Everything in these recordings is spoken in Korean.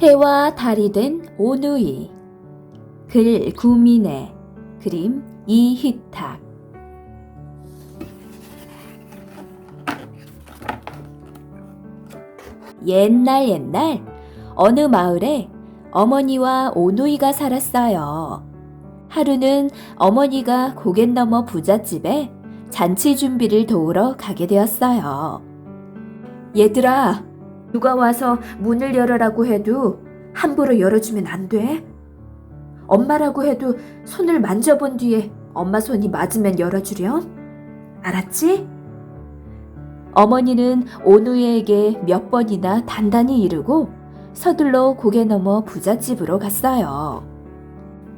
해와 달이 된 오누이 글 구민의 그림 이희탁 옛날 옛날 어느 마을에 어머니와 오누이가 살았어요. 하루는 어머니가 고갯 너머 부잣집에 잔치 준비를 도우러 가게 되었어요. 얘들아, 누가 와서 문을 열어라고 해도 함부로 열어주면 안 돼. 엄마라고 해도 손을 만져본 뒤에 엄마 손이 맞으면 열어주렴. 알았지? 어머니는 오누이에게 몇 번이나 단단히 이르고 서둘러 고개 넘어 부잣집으로 갔어요.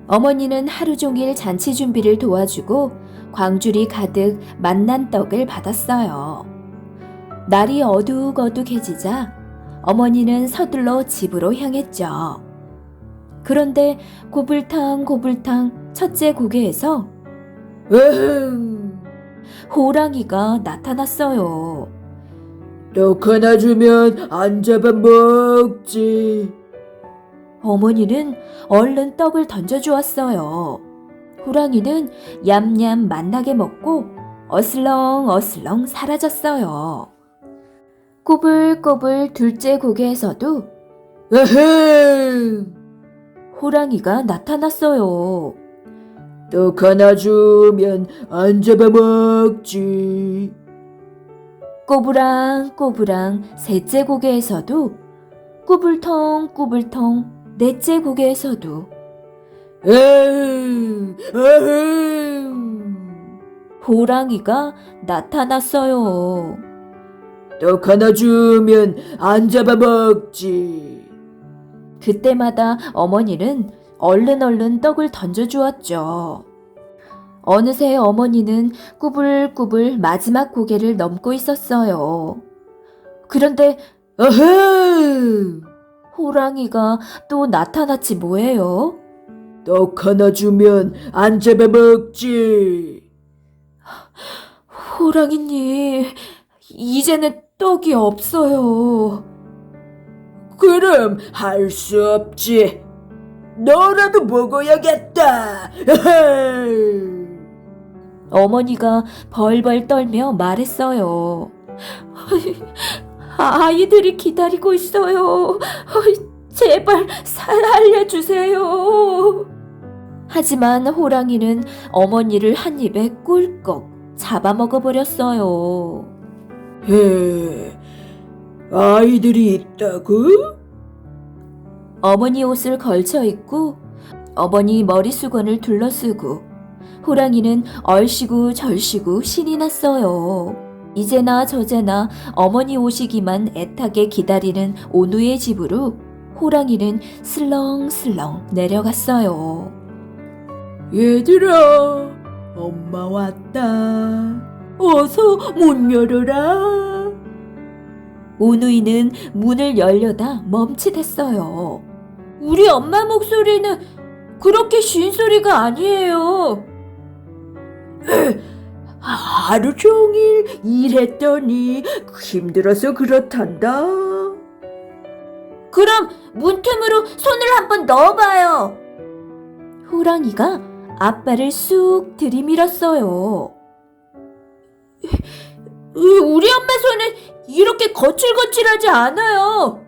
어머니는 하루 종일 잔치 준비를 도와주고 광주리 가득 맛난 떡을 받았어요. 날이 어둑어둑해지자 어머니는 서둘러 집으로 향했죠. 그런데 고불탕 고불탕 첫째 고개에서 에헴, 호랑이가 나타났어요. 떡 하나 주면 안 잡아먹지. 어머니는 얼른 떡을 던져주었어요. 호랑이는 얌얌 맛나게 먹고 어슬렁 어슬렁 사라졌어요. 꼬불꼬불 둘째 고개에서도 에헴, 호랑이가 나타났어요. 떡 하나 주면 안 잡아먹지. 꼬부랑 꼬부랑 셋째 고개에서도 꼬불통 꼬불통 넷째 고개에서도 에헴, 에헴, 호랑이가 나타났어요. 떡 하나 주면 안 잡아먹지. 그때마다 어머니는 얼른 얼른 떡을 던져주었죠. 어느새 어머니는 꾸불꾸불 마지막 고개를 넘고 있었어요. 그런데 에헴, 호랑이가 또 나타났지 뭐예요? 떡 하나 주면 안 잡아먹지. 호랑이님, 이제는 떡이 없어요. 그럼 할 수 없지. 너라도 먹어야겠다. 어머니가 벌벌 떨며 말했어요. 아이들이 기다리고 있어요. 제발 살려주세요. 하지만 호랑이는 어머니를 한 입에 꿀꺽 잡아먹어버렸어요. 에, 아이들이 있다고? 어머니 옷을 걸쳐 입고 어머니 머리 수건을 둘러쓰고 호랑이는 얼씨구 절씨구 신이 났어요. 이제나 저제나 어머니 오시기만 애타게 기다리는 오누의 집으로 호랑이는 슬렁슬렁 내려갔어요. 얘들아, 엄마 왔다. 어서 문 열어라. 오누이는 문을 열려다 멈칫했어요. 우리 엄마 목소리는 그렇게 쉰 소리가 아니에요. 하루 종일 일했더니 힘들어서 그렇단다. 그럼 문틈으로 손을 한번 넣어봐요. 호랑이가 아빠를 쑥 들이밀었어요. 우리 엄마 손은 이렇게 거칠거칠하지 않아요.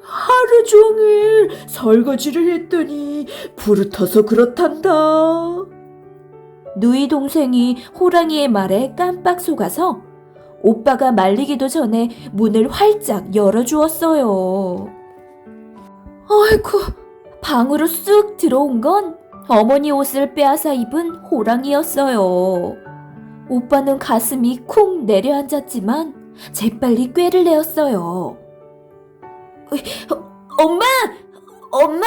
하루 종일 설거지를 했더니 부르터서 그렇단다. 누이 동생이 호랑이의 말에 깜빡 속아서 오빠가 말리기도 전에 문을 활짝 열어주었어요. 아이고, 방으로 쑥 들어온 건 어머니 옷을 빼앗아 입은 호랑이였어요. 오빠는 가슴이 쿵 내려앉았지만 재빨리 꾀를 내었어요. 엄마! 엄마!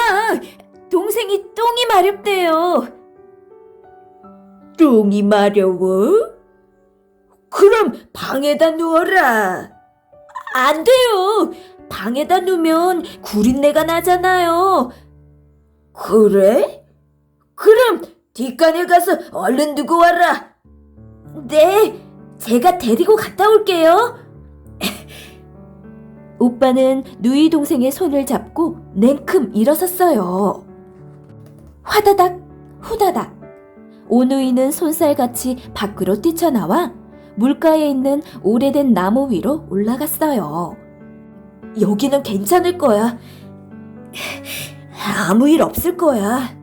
동생이 똥이 마렵대요. 똥이 마려워? 그럼 방에다 누워라. 안 돼요. 방에다 누면 구린내가 나잖아요. 그래? 그럼 뒷간에 가서 얼른 두고 와라. 네, 제가 데리고 갔다 올게요. 오빠는 누이 동생의 손을 잡고 냉큼 일어섰어요. 화다닥, 후다닥. 오누이는 손살같이 밖으로 뛰쳐나와 물가에 있는 오래된 나무 위로 올라갔어요. 여기는 괜찮을 거야. 아무 일 없을 거야.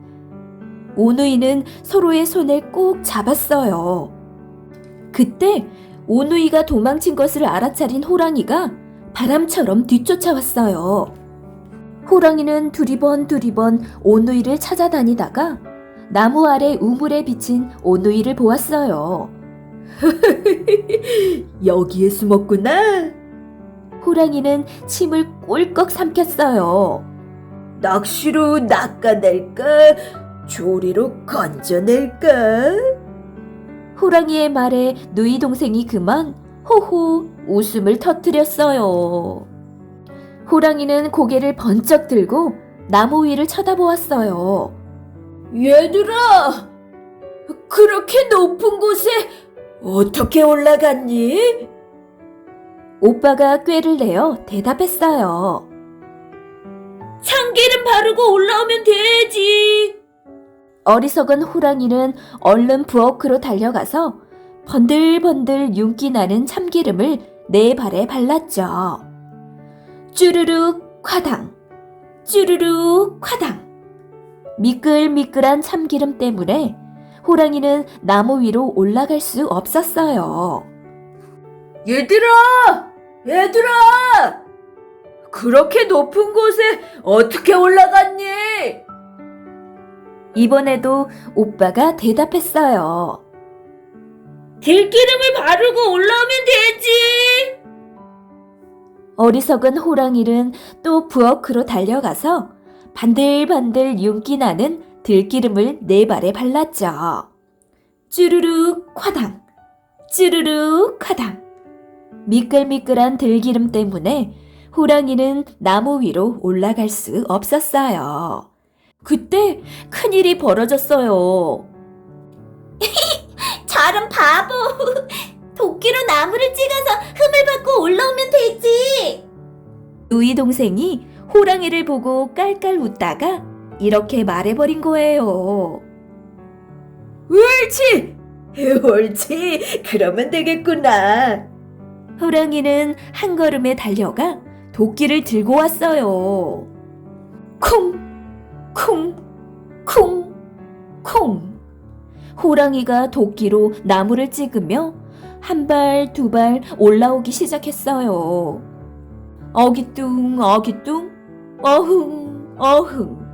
오누이는 서로의 손을 꼭 잡았어요. 그때 오누이가 도망친 것을 알아차린 호랑이가 바람처럼 뒤쫓아왔어요. 호랑이는 두리번 두리번 오누이를 찾아다니다가 나무 아래 우물에 비친 오누이를 보았어요. 여기에 숨었구나. 호랑이는 침을 꼴꺽 삼켰어요. 낚시로 낚아낼까? 조리로 건져낼까? 호랑이의 말에 누이 동생이 그만 호호 웃음을 터뜨렸어요. 호랑이는 고개를 번쩍 들고 나무 위를 쳐다보았어요. 얘들아! 그렇게 높은 곳에 어떻게 올라갔니? 오빠가 꾀를 내어 대답했어요. 참기름 바르고 올라오면 되지. 어리석은 호랑이는 얼른 부엌으로 달려가서 번들번들 윤기 나는 참기름을 네 발에 발랐죠. 쭈르륵 콰당, 쭈르륵 콰당. 미끌미끌한 참기름 때문에 호랑이는 나무 위로 올라갈 수 없었어요. 얘들아! 얘들아! 그렇게 높은 곳에 어떻게 올라갔니? 이번에도 오빠가 대답했어요. 들기름을 바르고 올라오면 되지. 어리석은 호랑이는 또 부엌으로 달려가서 반들반들 윤기 나는 들기름을 네 발에 발랐죠. 쭈르륵 화당, 쭈르륵 화당. 미끌미끌한 들기름 때문에 호랑이는 나무 위로 올라갈 수 없었어요. 그때 큰일이 벌어졌어요. 저런 바보. 도끼로 나무를 찍어서 흠을 받고 올라오면 되지. 누이 동생이 호랑이를 보고 깔깔 웃다가 이렇게 말해버린 거예요. 옳지! 옳지! 그러면 되겠구나. 호랑이는 한 걸음에 달려가 도끼를 들고 왔어요. 쿵, 쿵, 쿵, 쿵. 호랑이가 도끼로 나무를 찍으며 한 발, 두 발 올라오기 시작했어요. 어기뚱, 어기뚱, 어흥, 어흥.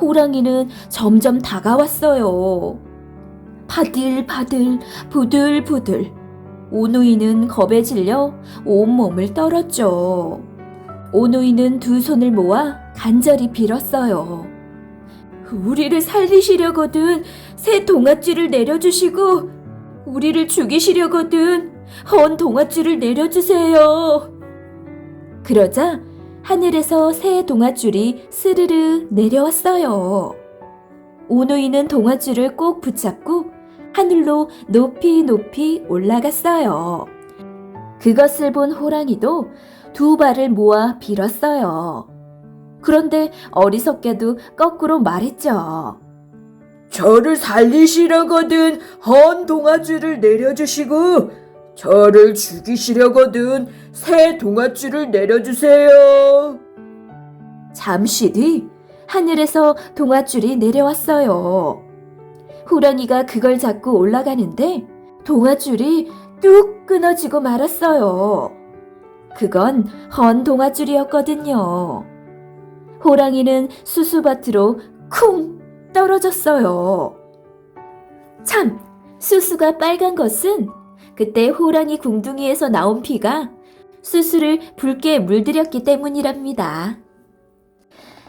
호랑이는 점점 다가왔어요. 바들바들, 부들부들. 오누이는 겁에 질려 온몸을 떨었죠. 오누이는 두 손을 모아 간절히 빌었어요. 우리를 살리시려거든 새 동아줄을 내려주시고 우리를 죽이시려거든 헌 동아줄을 내려주세요. 그러자 하늘에서 새 동아줄이 스르르 내려왔어요. 오누이는 동아줄을 꼭 붙잡고 하늘로 높이 높이 올라갔어요. 그것을 본 호랑이도 두 발을 모아 빌었어요. 그런데 어리석게도 거꾸로 말했죠. 저를 살리시려거든 헌 동아줄을 내려주시고 저를 죽이시려거든 새 동아줄을 내려주세요. 잠시 뒤 하늘에서 동아줄이 내려왔어요. 호랑이가 그걸 잡고 올라가는데 동아줄이 뚝 끊어지고 말았어요. 그건 헌 동아줄이었거든요. 호랑이는 수수밭으로 쿵 떨어졌어요. 참, 수수가 빨간 것은 그때 호랑이 궁둥이에서 나온 피가 수수를 붉게 물들였기 때문이랍니다.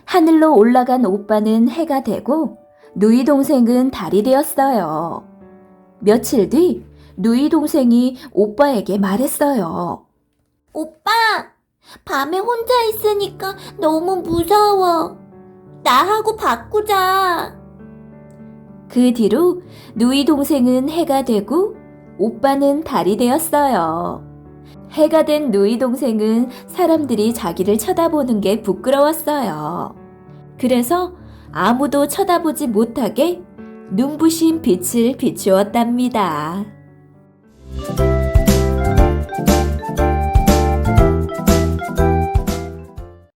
하늘로 올라간 오빠는 해가 되고 누이 동생은 달이 되었어요. 며칠 뒤 누이 동생이 오빠에게 말했어요. 오빠, 밤에 혼자 있으니까 너무 무서워. 나하고 바꾸자. 그 뒤로 누이 동생은 해가 되고 오빠는 달이 되었어요. 해가 된 누이 동생은 사람들이 자기를 쳐다보는 게 부끄러웠어요. 그래서 아무도 쳐다보지 못하게 눈부신 빛을 비추었답니다.